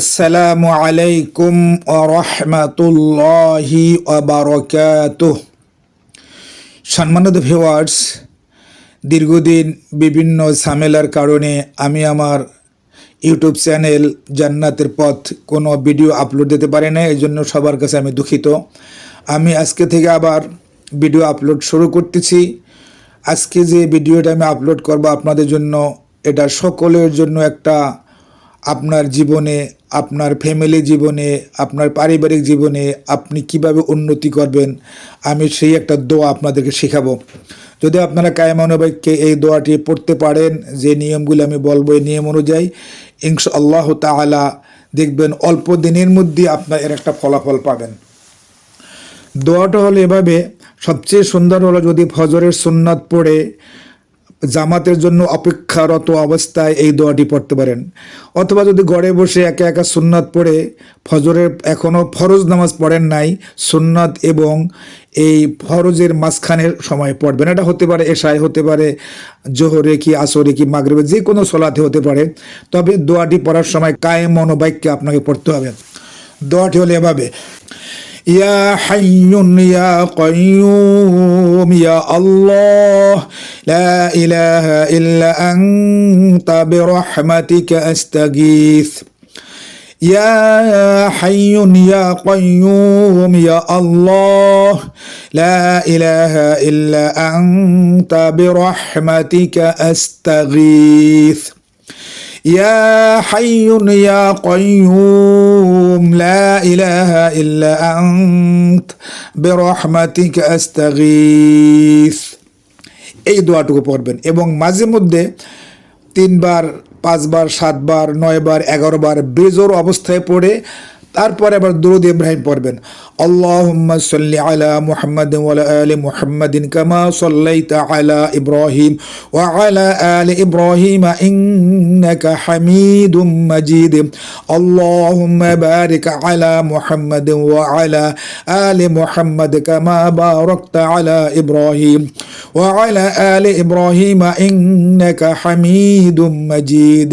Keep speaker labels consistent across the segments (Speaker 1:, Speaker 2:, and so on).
Speaker 1: আসসালামু আলাইকুম রহমতুল্লাহি বারকাতুহ। সম্মানিত ভিওয়ার্স দীর্ঘদিন বিভিন্ন ঝামেলার কারণে আমি আমার ইউটিউব চ্যানেল জান্নাতের পথ কোনো ভিডিও আপলোড দিতে পারি না এই জন্য সবার কাছে আমি দুঃখিত। আমি আজকে থেকে আবার ভিডিও আপলোড শুরু করতেছি। আজকে যে ভিডিওটা আমি আপলোড করব আপনাদের জন্য, এটা সকলের জন্য একটা আপনার জীবনে, আপনার ফ্যামিলি জীবনে, আপনার পারিবারিক জীবনে আপনি কীভাবে উন্নতি করবেন, আমি সেই একটা দোয়া আপনাদেরকে শেখাবো। যদি আপনারা কায়মানবাক্যে এই দোয়াটি পড়তে পারেন, যে নিয়মগুলো আমি বলব এই নিয়ম অনুযায়ী ইনশা আল্লাহ তাআলা দেখবেন অল্প দিনের মধ্যে আপনার এর একটা ফলাফল পাবেন। দোয়াটা হলো এভাবে, সবচেয়ে সুন্দর হলো যদি ফজরের সুন্নাত পড়ে জামাতের জন্য অপেক্ষারত অবস্থায় এই দোয়াটি পড়তে পারেন। অথবা যদি ঘরে বসে একা একা সুন্নাত পড়ে, ফজরের এখনও ফরজ নামাজ পড়েন নাই, সুন্নাত এবং এই ফরজের মাঝখানের সময় পড়বেন। এটা হতে পারে এশায়, হতে পারে জোহরে কি আসরে কি মাগরেবে, যে কোনো সলাতে হতে পারে। তবে দোয়াটি পড়ার সময় কায়ে মনোবাক্যে আপনাকে পড়তে হবে। দোয়াটি হলো এভাবে يا حي يا قيوم يا الله لا إله إلا أنت برحمتك أستغيث. يا حي يا قيوم يا الله لا إله إلا أنت برحمتك أستغيث. يا حي يا قيوم لا إله إلا أنت برحمتك أستغيث এই দোয়াটুকু পড়বেন এবং মাঝে মধ্যে তিনবার পাঁচবার সাতবার নয়বার এগারোবার বেজোর অবস্থায় পড়ে তারপরে আবার দুরুদ ইব্রাহিম পড়বেন। আল্লাহুম্মা সাল্লি আলা মুহাম্মাদিন ওয়া আলা আলি মুহাম্মাদিন কামা সাল্লাইতা আলা ইব্রাহিম ওয়া আলা আলি ইব্রাহিম ইন্নাকা হামিদুম মাজিদ। আল্লাহুম্মা বারিক আলা মুহাম্মাদিন ওয়া আলা আলি মুহাম্মাদ কামা বারাকতা আলা ইব্রাহিম ওয়া আলা আলি ইব্রাহিম ইন্নাকা হামিদুম মাজিদ।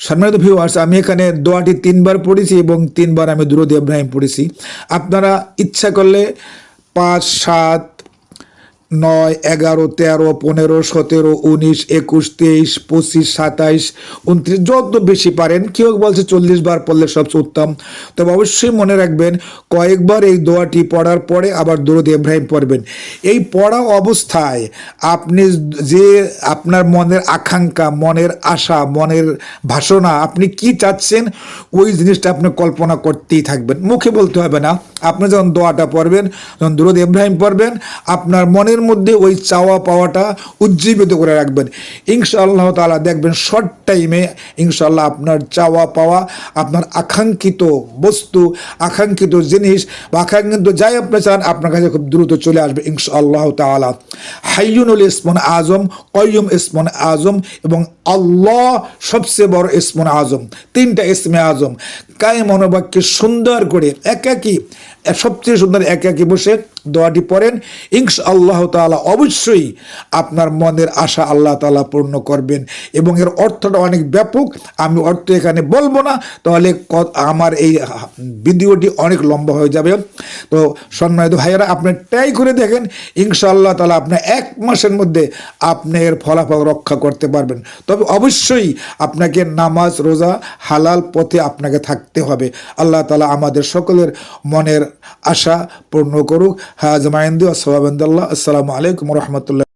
Speaker 1: সম্মানিত ভিউয়ার্স আমি এখানে দোয়াটি তিনবার পড়েছি এবং তিনবার আমি দুরুদ ইব্রাহিম পড়েছি। আপনারা ইচ্ছা করলে পাঁচ, সাত নয়, এগারো, তেরো, পনেরো, সতেরো, উনিশ, একুশ, তেইশ, পঁচিশ, সাতাইশ, উনত্রিশ, যত বেশি পারেন, কেউ বলছে চল্লিশ বার পড়লে সবচেয়ে উত্তম। তবে অবশ্যই মনে রাখবেন, কয়েকবার এই দোয়াটি পড়ার পরে আবার দরুদ ইব্রাহিম পড়বেন। এই পড়া অবস্থায় আপনি যে আপনার মনের আকাঙ্ক্ষা, মনের আশা, মনের ভাষণা আপনি কি চাচ্ছেন, ওই জিনিসটা আপনি কল্পনা করতেই থাকবেন। মুখে বলতে হবে না আপনি যখন দোয়াটা পড়বেন, যখন দরুদ ইব্রাহিম পড়বেন, আপনার মনের মধ্যে ওই চাওয়া পাওয়াটা উজ্জীবিত করে রাখবেন। ইনশাআল্লাহ তালা দেখবেন শর্ট টাইমে ইনশাল্লাহ আপনার চাওয়া পাওয়া, আপনার আকাঙ্ক্ষিত বস্তু, আকাঙ্ক্ষিত জিনিস বা আকাঙ্ক্ষিত যাই আপনি চান, আপনার কাছে খুব দ্রুত চলে আসবে ইনশাআল্লাহ তালা হাইয়ুনুল ইসমন আজম কয়ুম ইসমন আজম এবং আল্লাহ সবচেয়ে বড় ইসমন আজম। তিনটা ইসমে আজম। কায়ে মনোবাক্যে সুন্দর করে, একাকি সবচেয়ে সুন্দর একে একাকি বসে দোয়াটি পড়েন। ইংস আল্লাহ তালা অবশ্যই আপনার মনের আশা আল্লাহ তালা পূর্ণ করবেন এবং এর অর্থটা অনেক ব্যাপক। আমি অর্থ এখানে বলব না, তাহলে আমার এই ভিডিওটি অনেক লম্বা হয়ে যাবে। তো সম্মানিত ভাইয়েরা, আপনি ট্রাই করে দেখেন, ইনশাআল্লাহ তালা আপনি এক মাসের মধ্যে আপনি এর ফলাফল রক্ষা করতে পারবেন। তবে অবশ্যই আপনাকে নামাজ, রোজা হালাল পথে আপনাকে থাকতে হবে। আল্লাহ তালা আমাদের সকলের মনের আশা পূর্ণ করুক। হাজমাইন্দি আসসালাম আসসালামু আলাইকুম রহমতুল্লাহ